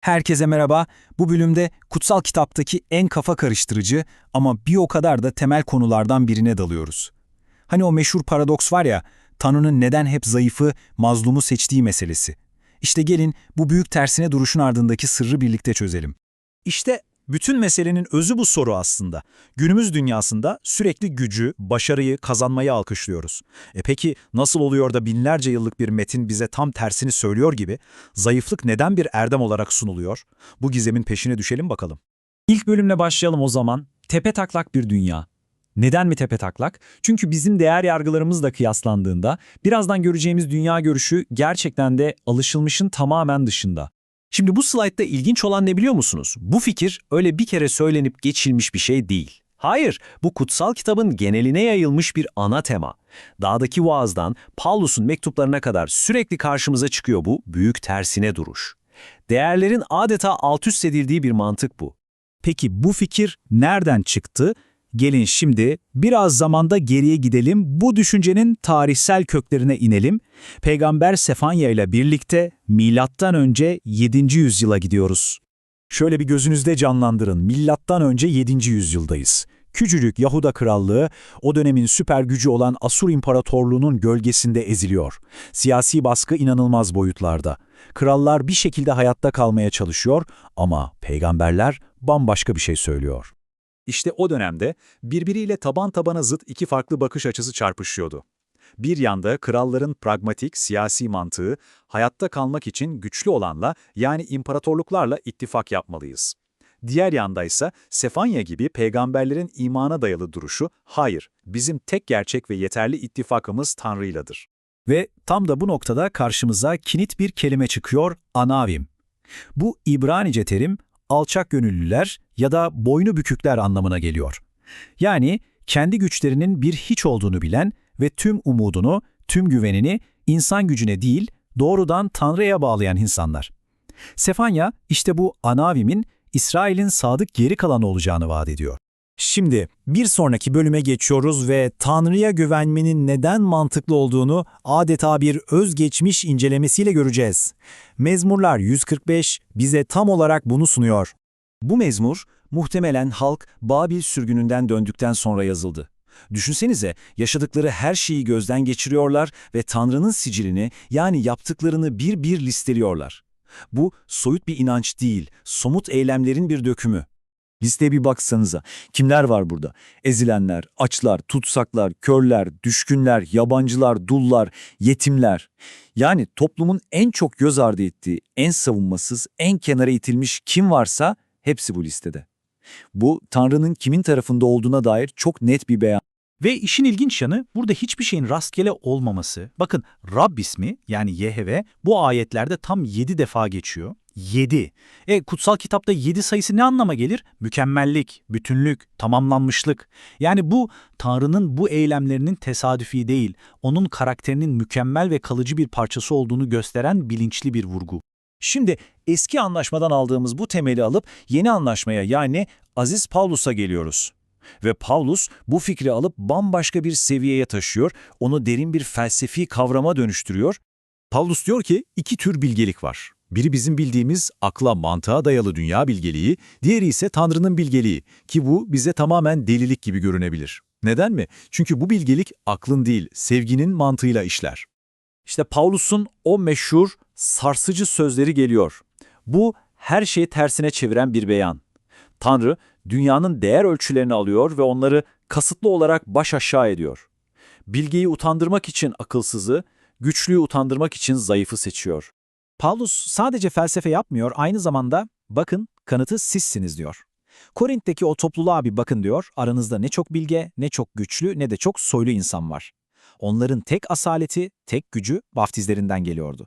Herkese merhaba. Bu bölümde kutsal kitaptaki en kafa karıştırıcı ama bir o kadar da temel konulardan birine dalıyoruz. Hani o meşhur paradoks var ya, Tanrı'nın neden hep zayıfı, mazlumu seçtiği meselesi. İşte gelin bu büyük tersine duruşun ardındaki sırrı birlikte çözelim. İşte bütün meselenin özü bu soru aslında. Günümüz dünyasında sürekli gücü, başarıyı, kazanmayı alkışlıyoruz. E peki nasıl oluyor da binlerce yıllık bir metin bize tam tersini söylüyor gibi zayıflık neden bir erdem olarak sunuluyor? Bu gizemin peşine düşelim bakalım. İlk bölümle başlayalım o zaman. Tepe taklak bir dünya. Neden mi tepe taklak? Çünkü bizim değer yargılarımızla kıyaslandığında birazdan göreceğimiz dünya görüşü gerçekten de alışılmışın tamamen dışında. Şimdi bu slaytta ilginç olan ne biliyor musunuz? Bu fikir öyle bir kere söylenip geçilmiş bir şey değil. Hayır, bu kutsal kitabın geneline yayılmış bir ana tema. Dağdaki vaazdan Paulus'un mektuplarına kadar sürekli karşımıza çıkıyor bu büyük tersine duruş. Değerlerin adeta alt üst edildiği bir mantık bu. Peki bu fikir nereden çıktı? Gelin şimdi biraz zamanda geriye gidelim, bu düşüncenin tarihsel köklerine inelim. Peygamber Sefanya ile birlikte milattan önce 7. yüzyıla gidiyoruz. Şöyle bir gözünüzde canlandırın, milattan önce 7. yüzyıldayız. Küçücük Yahuda Krallığı, o dönemin süper gücü olan Asur İmparatorluğu'nun gölgesinde eziliyor. Siyasi baskı inanılmaz boyutlarda. Krallar bir şekilde hayatta kalmaya çalışıyor ama peygamberler bambaşka bir şey söylüyor. İşte o dönemde birbiriyle taban tabana zıt iki farklı bakış açısı çarpışıyordu. Bir yanda kralların pragmatik siyasi mantığı, hayatta kalmak için güçlü olanla yani imparatorluklarla ittifak yapmalıyız. Diğer yanda ise Sefanya gibi peygamberlerin imana dayalı duruşu, hayır, bizim tek gerçek ve yeterli ittifakımız Tanrı'yladır. Ve tam da bu noktada karşımıza kinit bir kelime çıkıyor, anavim. Bu İbranice terim, alçak gönüllüler ya da boynu bükükler anlamına geliyor. Yani kendi güçlerinin bir hiç olduğunu bilen ve tüm umudunu, tüm güvenini insan gücüne değil, doğrudan Tanrı'ya bağlayan insanlar. Sefanya işte bu Anavim'in İsrail'in sadık geri kalanı olacağını vaat ediyor. Şimdi bir sonraki bölüme geçiyoruz ve Tanrı'ya güvenmenin neden mantıklı olduğunu adeta bir özgeçmiş incelemesiyle göreceğiz. Mezmurlar 145 bize tam olarak bunu sunuyor. Bu mezmur muhtemelen halk Babil sürgününden döndükten sonra yazıldı. Düşünsenize yaşadıkları her şeyi gözden geçiriyorlar ve Tanrı'nın sicilini yani yaptıklarını bir bir listeliyorlar. Bu soyut bir inanç değil, somut eylemlerin bir dökümü. Listeye bir baksanıza. Kimler var burada? Ezilenler, açlar, tutsaklar, körler, düşkünler, yabancılar, dullar, yetimler. Yani toplumun en çok göz ardı ettiği, en savunmasız, en kenara itilmiş kim varsa hepsi bu listede. Bu Tanrı'nın kimin tarafında olduğuna dair çok net bir beyan. Ve işin ilginç yanı burada hiçbir şeyin rastgele olmaması. Bakın Rab ismi yani YHV bu ayetlerde tam 7 defa geçiyor. 7. E kutsal kitapta 7 sayısı ne anlama gelir? Mükemmellik, bütünlük, tamamlanmışlık. Yani bu Tanrı'nın bu eylemlerinin tesadüfi değil, onun karakterinin mükemmel ve kalıcı bir parçası olduğunu gösteren bilinçli bir vurgu. Şimdi eski anlaşmadan aldığımız bu temeli alıp yeni anlaşmaya yani Aziz Paulus'a geliyoruz. Ve Paulus bu fikri alıp bambaşka bir seviyeye taşıyor, onu derin bir felsefi kavrama dönüştürüyor. Paulus diyor ki iki tür bilgelik var. Biri bizim bildiğimiz akla mantığa dayalı dünya bilgeliği, diğeri ise Tanrı'nın bilgeliği ki bu bize tamamen delilik gibi görünebilir. Neden mi? Çünkü bu bilgelik aklın değil, sevginin mantığıyla işler. İşte Paulus'un o meşhur sarsıcı sözleri geliyor. Bu her şeyi tersine çeviren bir beyan. Tanrı dünyanın değer ölçülerini alıyor ve onları kasıtlı olarak baş aşağı ediyor. Bilgeyi utandırmak için akılsızı, güçlüyü utandırmak için zayıfı seçiyor. Paulus sadece felsefe yapmıyor, aynı zamanda bakın kanıtı sizsiniz diyor. Korint'teki o topluluğa bir bakın diyor, aranızda ne çok bilge, ne çok güçlü, ne de çok soylu insan var. Onların tek asaleti, tek gücü vaftizlerinden geliyordu.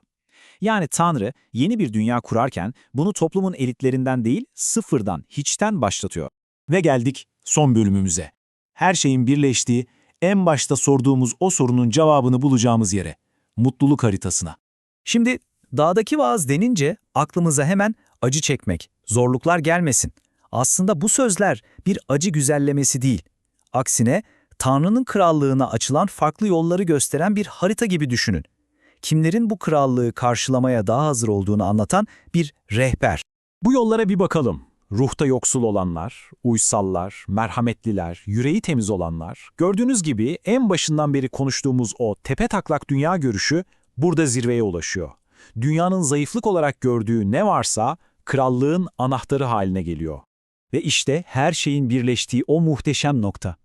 Yani Tanrı yeni bir dünya kurarken bunu toplumun elitlerinden değil, sıfırdan, hiçten başlatıyor. Ve geldik son bölümümüze. Her şeyin birleştiği, en başta sorduğumuz o sorunun cevabını bulacağımız yere. Mutluluk haritasına. Şimdi dağdaki vaaz denince aklımıza hemen acı çekmek, zorluklar gelmesin. Aslında bu sözler bir acı güzellemesi değil. Aksine Tanrı'nın krallığına açılan farklı yolları gösteren bir harita gibi düşünün. Kimlerin bu krallığı karşılamaya daha hazır olduğunu anlatan bir rehber. Bu yollara bir bakalım. Ruhta yoksul olanlar, uysallar, merhametliler, yüreği temiz olanlar. Gördüğünüz gibi en başından beri konuştuğumuz o tepe taklak dünya görüşü burada zirveye ulaşıyor. Dünyanın zayıflık olarak gördüğü ne varsa krallığın anahtarı haline geliyor. Ve işte her şeyin birleştiği o muhteşem nokta.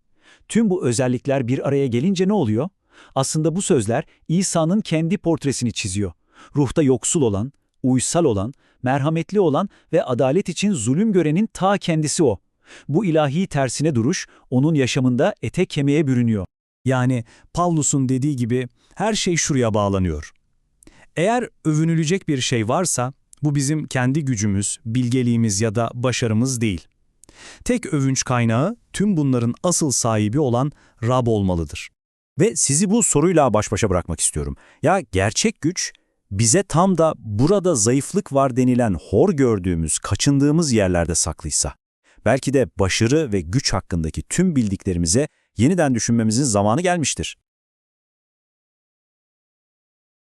Tüm bu özellikler bir araya gelince ne oluyor? Aslında bu sözler İsa'nın kendi portresini çiziyor. Ruhta yoksul olan, uysal olan, merhametli olan ve adalet için zulüm görenin ta kendisi o. Bu ilahi tersine duruş onun yaşamında ete kemiğe bürünüyor. Yani Pavlus'un dediği gibi her şey şuraya bağlanıyor. Eğer övünülecek bir şey varsa bu bizim kendi gücümüz, bilgeliğimiz ya da başarımız değil. Tek övünç kaynağı tüm bunların asıl sahibi olan Rab olmalıdır. Ve sizi bu soruyla baş başa bırakmak istiyorum. Ya gerçek güç bize tam da burada zayıflık var denilen hor gördüğümüz, kaçındığımız yerlerde saklıysa, belki de başarı ve güç hakkındaki tüm bildiklerimize yeniden düşünmemizin zamanı gelmiştir.